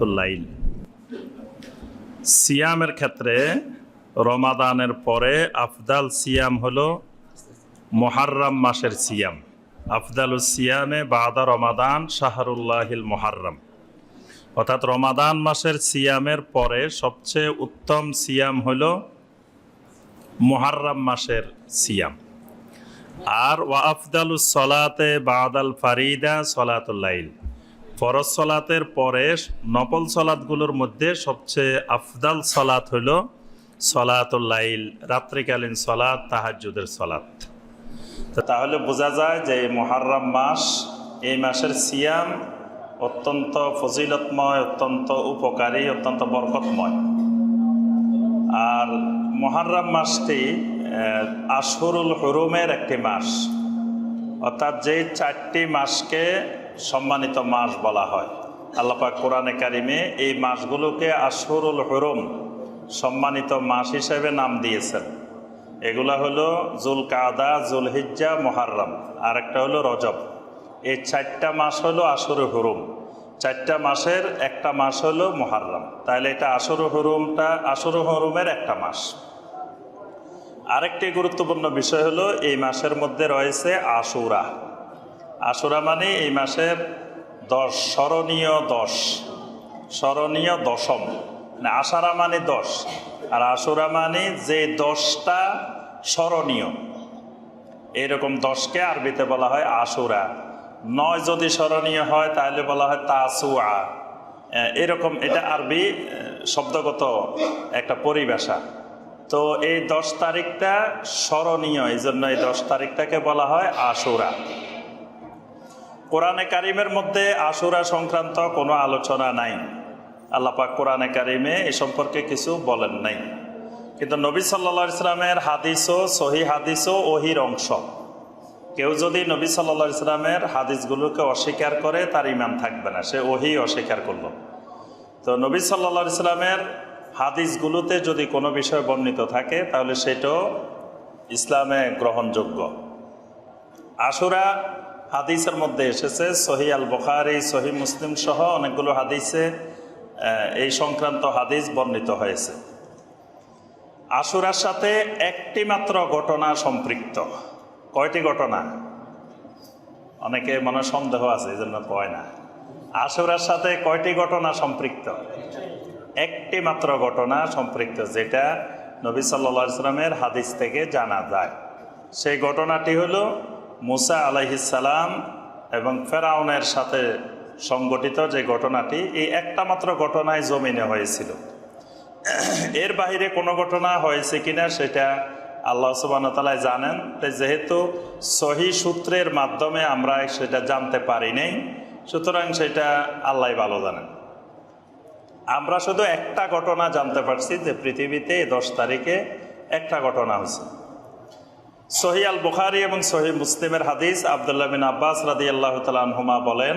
সলাতুল্লাইল সিয়ামের ক্ষেত্রে রমাদানের পরে আফদাল সিয়াম হলো মোহাররাম মাসের সিয়াম। আফদাল সিয়ামে বাদা রমাদান শাহরুল্লাহিল মোহাররাম। অর্থাৎ রমাদান মাসের সিয়ামের পরে সবচেয়ে উত্তম সিয়াম হলো মোহাররাম মাসের সিয়াম। আর ওয়া আফদালু সলাতে বাদাল ফারিদা সলাতুল্লাইল ফরজ সলাতের পরে নকল সলাৎগুলোর মধ্যে সবচেয়ে আফদাল সলাত হইল সলাতুল্লাইল রাত্রিকালীন সলাত তাহাজুদের সলাত। তাহলে বোঝা যায় যে মহারম মাস, এই মাসের সিয়াম অত্যন্ত ফজিলতময়, অত্যন্ত উপকারী, অত্যন্ত বরকতময়। আর মহারম মাসটি আশহুরুল হরুমের একটি মাস। অর্থাৎ যে চারটি মাসকে সম্মানিত মাস বলা হয়। আল্লাপাক কোরআনে কারিমে এই মাসগুলোকে আশহুরুল হরুম, সম্মানিত মাস হিসেবে নাম দিয়েছেন। এগুলা হলো জুল কাদা জুল হিজ্জা মোহারম আর একটা হলো রজব। এই চারটা মাস হলো আশর হুরুম। চারটা মাসের একটা মাস হলো মোহারম তাহলে এটা আসর হুরুমটা আসর হুরুমের একটা মাস। আরেকটি গুরুত্বপূর্ণ বিষয় হলো এই মাসের মধ্যে রয়েছে আশুরা। আশুরা মানে এই মাসের দশ, স্মরণীয় দশ। স্মরণীয় দশম। না আশারা মানে দশ। আর আশুরা মানে যে দশটা স্মরণীয়। এরকম দশকে আরবিতে বলা হয় আশুরা। নয় যদি স্মরণীয় হয়, তাহলে বলা হয় তাসুয়া। এরকম এটা আরবি শব্দগত একটা পরিভাষা। তো এই দশ তারিখটা স্মরণীয়, এই জন্য এই দশ তারিখটাকে বলা হয় আশুরা। কোরআনে কারিমের মধ্যে আশুরা সংক্রান্ত কোনো আলোচনা নাই। আল্লাপাক কোরআনে কারিমে এ সম্পর্কে কিছু বলেন নাই। কিন্তু নবী সাল্লা ইসলামের হাদিসও, সহি হাদিসও ওহির অংশ। কেউ যদি নবী সাল্লা ইসলামের হাদিসগুলোকে অস্বীকার করে, তার ইমান থাকবে না। সে ওহি অস্বীকার করল। তো নবী সাল্লা ইসলামের হাদিসগুলোতে যদি কোনো বিষয় বর্ণিত থাকে, তাহলে সেটাও ইসলামে গ্রহণযোগ্য। আশুরা হাদিসের মধ্যে এসেছে, সহি আল বখারি, সহি মুসলিম সহ অনেকগুলো হাদিসে এই সংক্রান্ত হাদিস বর্ণিত হয়েছে। আশুরার সাথে একটি মাত্র ঘটনা সম্পৃক্ত। কয়টি ঘটনা? অনেকে মনে সন্দেহ আছে, এই জন্য কয় না। আশুরার সাথে কয়টি ঘটনা সম্পৃক্ত? একটি মাত্র ঘটনা সম্পৃক্ত, যেটা নবী সাল্লা ইসলামের হাদিস থেকে জানা যায়। সেই ঘটনাটি হলো মুসা আলাইহিসালাম এবং ফেরাউনের সাথে সংগঠিত যে ঘটনাটি, এই একটা মাত্র ঘটনায় জমিনে হয়েছিল। এর বাইরে কোনো ঘটনা হয়েছে কিনা সেটা আল্লাহ সুবাহতালাই জানেন, তাই যেহেতু সহি সূত্রের মাধ্যমে আমরা সেটা জানতে পারি নাই, সুতরাং সেটা আল্লাহ ভালো জানেন। আমরা শুধু একটা ঘটনা জানতে পারছি যে পৃথিবীতে দশ তারিখে একটা ঘটনা হয়েছে। সহি আল বুখারি এবং সহি মুসলিমের হাদিস আবদুল্লাহ বিন আব্বাস রাদি আল্লাহ তালহুমা বলেন,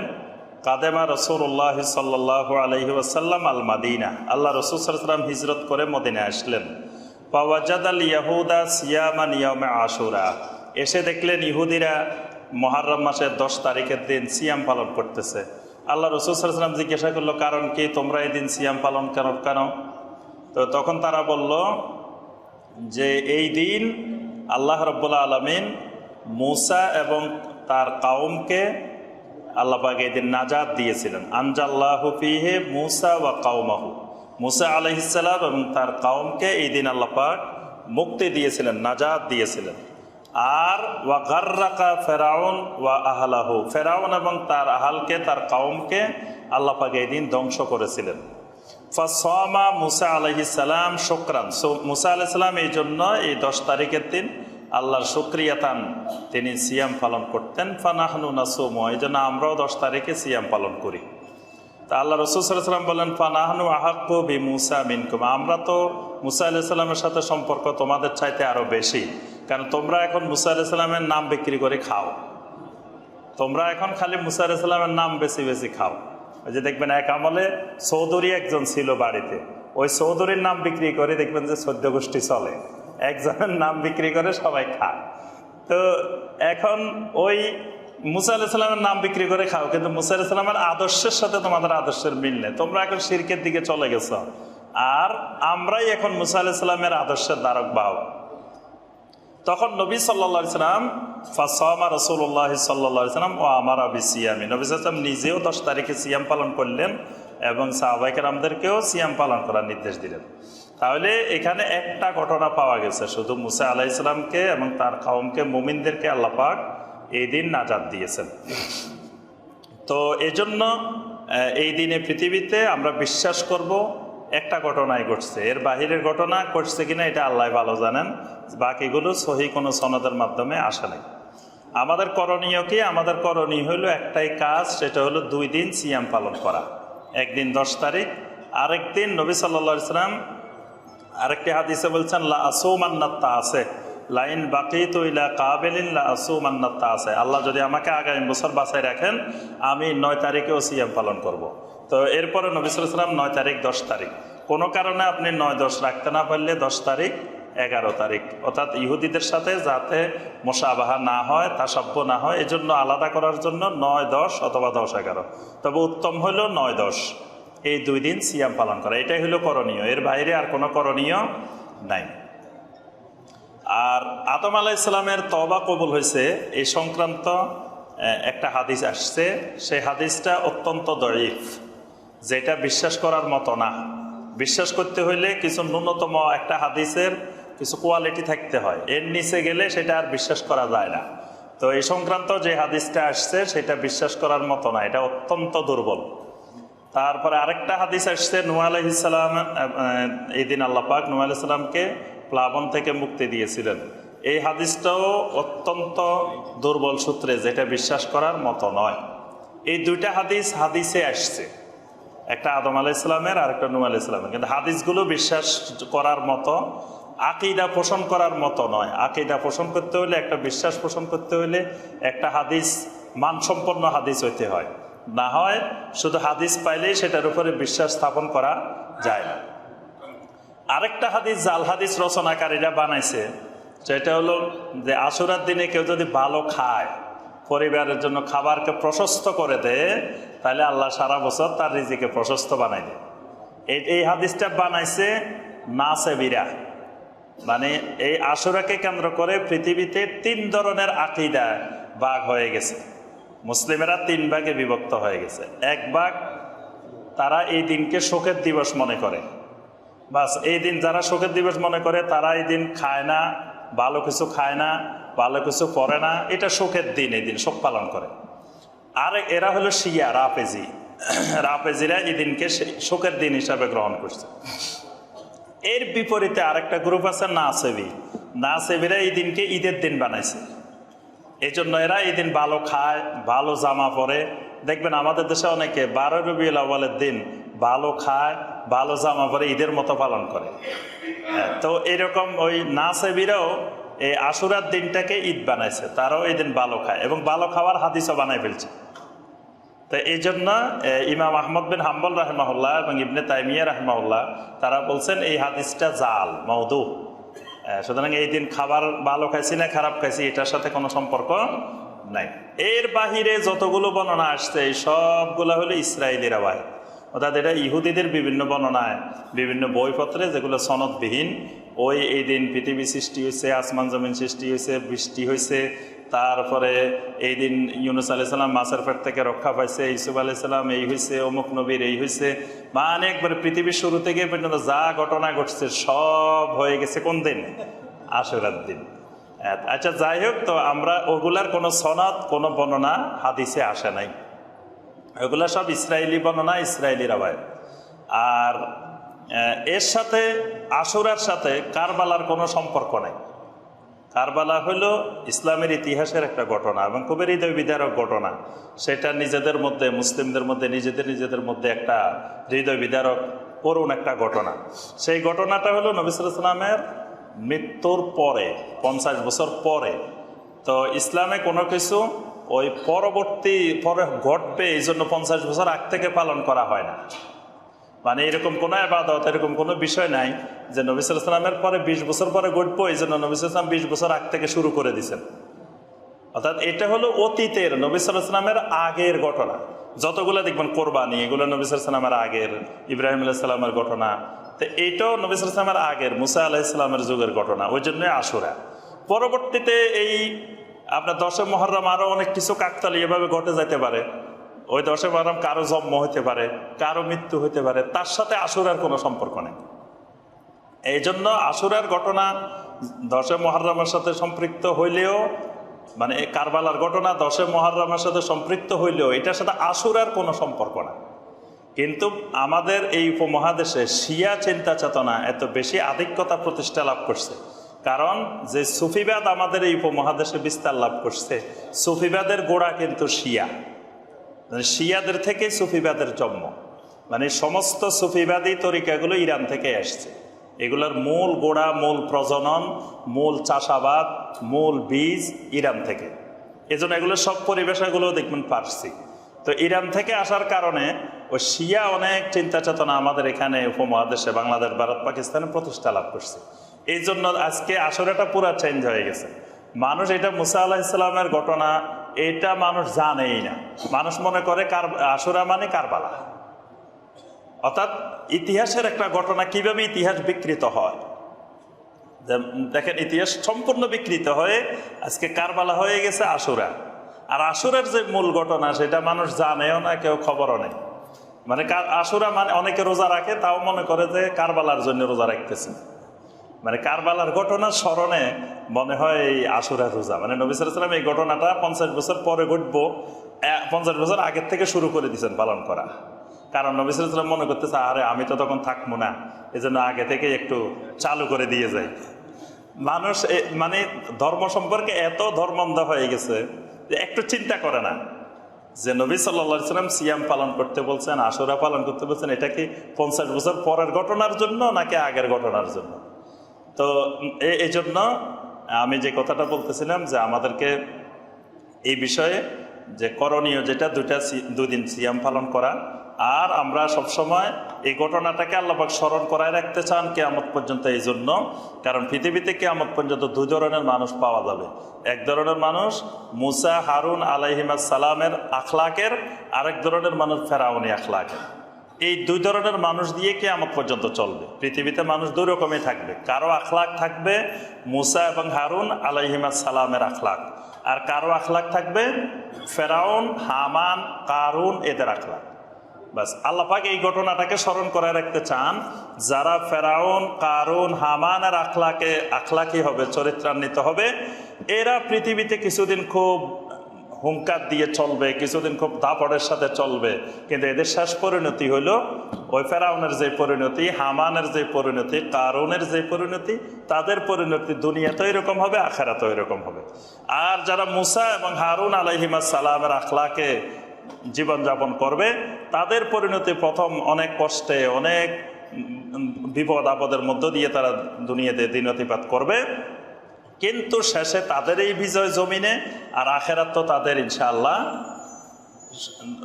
কাদেমা রসুল্লাহ সাল্লাহ আলহি ওসাল্লাম আল মাদিনা। আল্লাহ রসুল সাল্লাম হিজরত করে মদিনে আসলেন। পাওয়াজাদ আল ইয়াহুদা সিয়ামা নিয়মে আশুরা। এসে দেখলেন ইহুদিরা মহারম মাসের দশ তারিখের দিন সিয়াম পালন করতেছে। আল্লাহ রসুল সাল্লাম জিজ্ঞাসা করল, কারণ কি তোমরা এই দিন সিয়াম পালন কেন কেন? তো তখন তারা বলল যে, এই দিন আল্লাহ রব্বুল্লা আলমিন মুসা এবং তার কাউমকে আল্লাপাক এই দিন নাজাদ দিয়েছিলেন। আনজাল্লাহু ফিহে মুসা ওয়া কাউমাহু মুসা আলহিসাল্লাম এবং তার কাউমকে এই দিন আল্লাপাক মুক্তি দিয়েছিলেন নাজাদ দিয়েছিলেন। আর ওয়া গার্রাকা ফেরাউন ওয়া আহলাহু। ফেরাউন এবং তার আহালকে, তার কাউমকে আল্লাপাক এই দিন ধ্বংস করেছিলেন। ফাসমা মুসা আলহি সালাম শুক্রান। সো মুসা আলাহ সাল্লাম এই জন্য এই দশ তারিখের দিন আল্লাহর শুক্রিয়াতান তিনি সিয়াম পালন করতেন। ফানাহনু নাসুম, এই জন্য আমরাও দশ তারিখে সিয়াম পালন করি। তা আল্লাহ রসুল সাল্লাম বললেন ফানাহনু আহাক্কু বি মুসা মিনকুম। আমরা তো মুসা আলাহ সাল্লামের সাথে সম্পর্ক তোমাদের চাইতে আরও বেশি, কারণ তোমরা এখন মুসা আলাহ সাল্লামের নাম বিক্রি করে খাও। তোমরা এখন খালি মুসা আলাহ সাল্লামের নাম বেশি বেশি খাও। যে দেখবেন এক আমলে চৌধুরী একজন ছিল বাড়িতে। ওই চৌধুরীর নাম বিক্রি করে দেখবেন যে সদ্য গোষ্ঠী চলে। একজনের নাম বিক্রি করে সবাই খায়। তো এখন ওই মুসা আলাহিসাল্লামের নাম বিক্রি করে খাও, কিন্তু মুসা আলাহিসাল্লামের আদর্শের সাথে তোমাদের আদর্শের মিল নেই। তোমরা এখন শিরকের দিকে চলে গেছো। আর আমরাই এখন মুসা আলাহিসাল্লামের আদর্শের দ্বারক বাহক। তখন নবী সাল্লা সাল্লাম, ফাসমা রসুল্লাহ সাল্লাহ সাল্লাম ও আমার আবি সিয়ামি নবী সাল্লাম নিজেও দশ তারিখে সিয়াম পালন করলেন এবং সাহবাইকার আমাদেরকেও সিয়াম পালন করার নির্দেশ দিলেন। তাহলে এখানে একটা ঘটনা পাওয়া গেছে। শুধু মুসা আলাহ ইসলামকে এবং তার কাউমকে মুমিনদেরকে আল্লাপাক এই দিন নাজাদ দিয়েছেন। তো এজন্য এই দিনে পৃথিবীতে আমরা বিশ্বাস করব একটা ঘটনাই ঘটছে। এর বাহিরের ঘটনা ঘটছে কিনা এটা আল্লাহ ভালো জানেন। বাকিগুলো সহি কোনো সনদের মাধ্যমে আসে নাই। আমাদের করণীয় কি? আমাদের করণীয় হলো একটাই কাজ, সেটা হলো দুই দিন সিয়াম পালন করা। একদিন দশ তারিখ, আরেক দিন নবী সাল্লা ইসলাম আরেকটি হাদিসে বলছেন, লা আসু মান্নাত্তা আছে লাইন বাকি তো ইলা কাবেলিন, লা আসু মান্নাত্তা আছে আল্লাহ যদি আমাকে আগামী বছর বাঁচায় রাখেন, আমি নয় তারিখেও সিএম পালন করব। তো এরপরে নবিসাম নয় তারিখ, দশ তারিখ। কোনো কারণে আপনি নয়, দশ রাখতে না পারলে দশ তারিখ, এগারো তারিখ। অর্থাৎ ইহুদিদের সাথে যাতে মোশাবাহা না হয়, তাসাব্য না হয়, এজন্য আলাদা করার জন্য নয়, দশ অথবা দশ, এগারো। তবে উত্তম হইল নয়, দশ। এই দুই দিন সিয়াম পালন করা। এটাই হলো করণীয়। এর বাইরে আর কোনো করণীয় নাই। আর আদম আলাহ ইসলামের তবা কবুল হয়েছে। এই সংক্রান্ত একটা হাদিস আসছে। সেই হাদিসটা অত্যন্ত দরিফ যেটা বিশ্বাস করার মতো না। বিশ্বাস করতে হইলে কিছু ন্যূনতম একটা হাদিসের কিছু কোয়ালিটি থাকতে হয়। এর নিচে গেলে সেটা আর বিশ্বাস করা যায় না। তো এই সংক্রান্ত যে হাদিসটা আসছে, সেটা বিশ্বাস করার মতো না। এটা অত্যন্ত দুর্বল। তারপরে আরেকটা হাদিস আসছে নুয়া আলহিসাল্লাম এই দিন আল্লাহ পাক নুয়া আলাইসাল্লামকে প্লাবন থেকে মুক্তি দিয়েছিলেন। এই হাদিসটাও অত্যন্ত দুর্বল সূত্রে যেটা বিশ্বাস করার মতো নয়। এই দুইটা হাদিস হাদিসে আসছে। একটা আদম আলাহ ইসলামের আর একটা নুয়া আলাহ ইসলামের কিন্তু হাদিসগুলো বিশ্বাস করার মতো, আকিদা পোষণ করার মতো নয়। আকিদা পোষণ করতে হলে, একটা বিশ্বাস পোষণ করতে হলে একটা হাদিস, মানসম্পন্ন হাদিস হইতে হয়। না হয় শুধু হাদিস পাইলেই সেটার উপরে বিশ্বাস স্থাপন করা যায় না। আরেকটা হাদিস, জাল হাদিস রচনাকারীরা বানাইছে, সেটা হলো যে আশুরার দিনে কেউ যদি ভালো খায় পরিবারের জন্য খাবারকে প্রশস্ত করে দেয় তাহলে আল্লাহ সারা বছর তার রিজিকে প্রশস্ত বানাই দেয়। এই হাদিসটা বানাইছে নাসেবিরা মানে এই আশুরাকে কেন্দ্র করে পৃথিবীতে তিন ধরনের আকিদা ভাগ হয়ে গেছে। মুসলিমেরা তিন ভাগে বিভক্ত হয়ে গেছে। এক ভাগ তারা এই দিনকে শোকের দিবস মনে করে। বাস, এই দিন যারা শোকের দিবস মনে করে, তারা এই দিন খায় না ভালো কিছু খায় না, ভালো কিছু পরে না, এটা শোকের দিন এই দিন, শোক পালন করে। আর এরা হলো শিয়া, রাফেজি। রাফেজিরা এই দিনকে শোকের দিন হিসাবে গ্রহণ করছে। এর বিপরীতে আরেকটা গ্রুপ আছে নাসেবি। নাসেবিরা এই দিনকে ঈদের দিন বানাইছে। এই জন্য এরা এই দিন ভালো খায়, ভালো জামা পরে দেখবেন আমাদের দেশে অনেকে বারো রবিউল আওয়ালের দিন ভালো খায় ভালো জামা পরে ঈদের মতো পালন করে। হ্যাঁ, তো এরকম ওই নাসেবিরাও এই আশুরার দিনটাকে ঈদ বানাইছে তারাও এই দিন ভালো খায় এবং ভালো খাওয়ার হাদিসও বানাই ফেলছে। তো এই জন্য ইমাম আহমদ বিন হাম্বল রাহমাহুল্লাহ এবং ইবনে তাইমিয়া রাহমাহুল্লাহ তারা বলছেন এই হাদিসটা জাল মৌদু এ, সুতরাং এই দিন খাবার ভালো খাইছি না খারাপ খাইছি এটার সাথে কোনো সম্পর্ক নাই। এর বাহিরে যতগুলো বর্ণনা আসছে সবগুলো হলো ইসরায়েলিরা ভাই। অর্থাৎ এটা ইহুদিদের বিভিন্ন বর্ণনায়, বিভিন্ন বইপত্রে যেগুলো সনদবিহীন, ওই এই দিন পৃথিবী সৃষ্টি হয়েছে আসমান জমিন সৃষ্টি হয়েছে বৃষ্টি হয়েছে তারপরে এই দিন ইউনুস আলাইসাল্লাম মাছের পেট থেকে রক্ষা পাইছে ইসুফ আলাইসাল্লাম এই হয়েছে অমুক নবীর এই হয়েছে মানে একবারে পৃথিবীর শুরু থেকে পর্যন্ত যা ঘটনা ঘটছে সব হয়ে গেছে কোন দিন? আশুরার দিন। আচ্ছা যাই হোক তো আমরা ওগুলার কোনো সনদ, কোনো বর্ণনা হাদিসে আসে নাই। ওগুলা সব ইসরায়েলি বর্ণনা ইসরায়েলি রাবায় আর এর সাথে, আশুরার সাথে কারবালার কোনো সম্পর্ক নাই। কারবালা হলো ইসলামের ইতিহাসের একটা ঘটনা এবং খুবই হৃদয় বিদারক ঘটনা। সেটা নিজেদের মধ্যে, মুসলিমদের মধ্যে, নিজেদের নিজেদের মধ্যে একটা হৃদয় বিদারক করুণ একটা ঘটনা। সেই ঘটনাটা হলো নবিসামের মৃত্যুর পরে, পঞ্চাশ বছর পরে, তো ইসলামে কোনো কিছু ওই পরবর্তী পরে ঘটবে এই জন্য পঞ্চাশ বছর আগ থেকে পালন করা হয় না। মানে এরকম কোনো আবাদত, এরকম কোনো বিষয় নাই যে নবিসামের পরে বিশ বছর পরে ঘটবো, এই জন্য নবিসাম বিশ বছর আগ থেকে শুরু করে দিছেন অর্থাৎ এটা হলো অতীতের, নবী সাল্লামের আগের ঘটনা। যতগুলো দেখবেন কোরবানি, এগুলো নবী সাল্লামের আগের, ইব্রাহিম আলাইসাল্লামের ঘটনা তো এইটাও নবী সাল্লামের আগের, মুসা আলাইসাল্লামের যুগের ঘটনা। ওই জন্যই আশুরা। পরবর্তীতে এই আপনার দশে মহরম আরও অনেক কিছু কাকতালি এভাবে ঘটে যেতে পারে। ওই দশে মহরম কারও জন্ম হতে পারে, কারও মৃত্যু হতে পারে, তার সাথে আশুরার কোনো সম্পর্ক নেই। এই জন্য আশুরার ঘটনা দশে মহরমের সাথে সম্পৃক্ত হইলেও মানে কারবালার ঘটনা দশে মহরমের সাথে সম্পৃক্ত হইলেও, এটার সাথে আশুরার কোনো সম্পর্ক না কিন্তু আমাদের এই উপমহাদেশে শিয়া চিন্তা চেতনা এত বেশি আধিক্যতা প্রতিষ্ঠা লাভ করছে। কারণ যে সুফিবাদ আমাদের এই উপমহাদেশে বিস্তার লাভ করছে, সুফিবাদের গোড়া কিন্তু শিয়া। মানে শিয়াদের থেকে সুফিবাদের জন্ম। মানে সমস্ত সুফিবাদী তরিকাগুলো ইরান থেকে আসছে এগুলোর মূল গোড়া, মূল প্রজনন, মূল চাষাবাদ, মূল বীজ ইরান থেকে। এজন্য এগুলো সব পরিবেশগুলো দেখবেন পারছি তো ইরান থেকে আসার কারণে ওই শিয়া অনেক চিন্তা চেতনা আমাদের এখানে উপমহাদেশে, বাংলাদেশ, ভারত, পাকিস্তানে প্রতিষ্ঠা লাভ করছে। এই জন্য আজকে আসরেটা পুরো চেঞ্জ হয়ে গেছে। মানুষ এটা মুসা আলাহ ইসলামের ঘটনা, এটা মানুষ জানেই না। মানুষ মনে করে কার, আসুরা মানে কারবালা। অর্থাৎ ইতিহাসের একটা ঘটনা কীভাবে ইতিহাস বিকৃত হয়? দেখেন, ইতিহাস সম্পূর্ণ বিকৃত হয়ে আজকে কারবালা হয়ে গেছে আসুরা। আর আসুরের যে মূল ঘটনা, সেটা মানুষ জানেও না, কেউ খবরও নেই। মানে আশুরা মানে অনেকে রোজা রাখে, তাও মনে করে যে কারবালার জন্য রোজা রাখতেছে। মানে কারবালার ঘটনার স্মরণে মনে হয় এই আশুরা রোজা। মানে নবী সাল্লাম এই ঘটনাটা পঞ্চাশ বছর পরে ঘটবো পঞ্চাশ বছর আগের থেকে শুরু করে দিয়েছেন পালন করা। কারণ নবী সাল্লাম মনে করতেছে, আরে, আমি তো তখন থাকব না। এই জন্য আগে থেকে একটু চালু করে দিয়ে যাই। মানুষ মানে ধর্ম সম্পর্কে এত ধর্মন্ধ হয়ে গেছে যে একটু চিন্তা করে না। যে নবী সাল্লা সাল্লাম সিয়াম পালন করতে বলছেন, আশুরা পালন করতে বলছেন, এটা কি পঞ্চাশ বছর পরের ঘটনার জন্য নাকি আগের ঘটনার জন্য? তো এই জন্য আমি যে কথাটা বলতেছিলাম যে আমাদেরকে এই বিষয়ে যে করণীয় যেটা দুটা দুদিন সিয়াম পালন করা আর আমরা সবসময় এই ঘটনাটাকে আল্লাপাক স্মরণ করায় রাখতে চান কেয়ামত পর্যন্ত এই জন্য। কারণ পৃথিবীতে কেয়ামত পর্যন্ত দু ধরনের মানুষ পাওয়া যাবে। এক ধরনের মানুষ মুসা, হারুন আলাইহিমা সালামের আখলাকের, আরেক ধরনের মানুষ ফেরাউনি আখলাকের। এই দুই ধরনের মানুষ দিয়ে কে কেয়ামত পর্যন্ত চলবে। পৃথিবীতে মানুষ দুই রকমই থাকবে। কারও আখলাক থাকবে মুসা এবং হারুন আলাইহিমা সালামের আখলাক। আর কারও আখলাক থাকবে ফেরাউন, হামান, কারুন এদের আখলাক। বাস আল্লাপাক এই ঘটনাটাকে স্মরণ করে রাখতে চান, যারা ফেরাউন, কারুন, হামানের আখলাকে আখলাকি হবে, চরিত্রান্বিত হবে, এরা পৃথিবীতে কিছুদিন খুব হুঙ্কার দিয়ে চলবে, কিছুদিন খুব দাপড়ের সাথে চলবে, কিন্তু এদের শেষ পরিণতি হলো ওই ফেরাউনের যে পরিণতি, হামানের যে পরিণতি, কারুনের যে পরিণতি, তাদের পরিণতি দুনিয়াতে এরকম হবে আখেরাতে এরকম হবে। আর যারা মুসা এবং হারুন আলাইহিমা সালামের আখলাকে জীবনযাপন করবে, তাদের পরিণতি প্রথম অনেক কষ্টে, অনেক বিপদ আপদের মধ্য দিয়ে তারা দুনিয়াতে দিনতিপাত করবে। কিন্তু শেষে তাদের এই বিজয় জমিনে আর আখেরাত তো তাদের ইনশাআল্লাহ,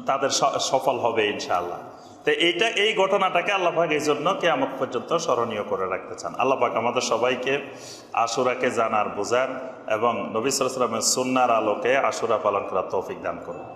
তাদের সফল হবে ইনশাআল্লাহ। তো এইটা, এই ঘটনাটাকে আল্লাহাক এই জন্য কেয়ামত পর্যন্ত স্মরণীয় করে রাখতে চান। আল্লাহাক আমাদের সবাইকে আশুরাকে জানার বোঝার এবং নবী সালামের সুন্নার আলোকে আশুরা পালন করার তৌফিক দান করুন।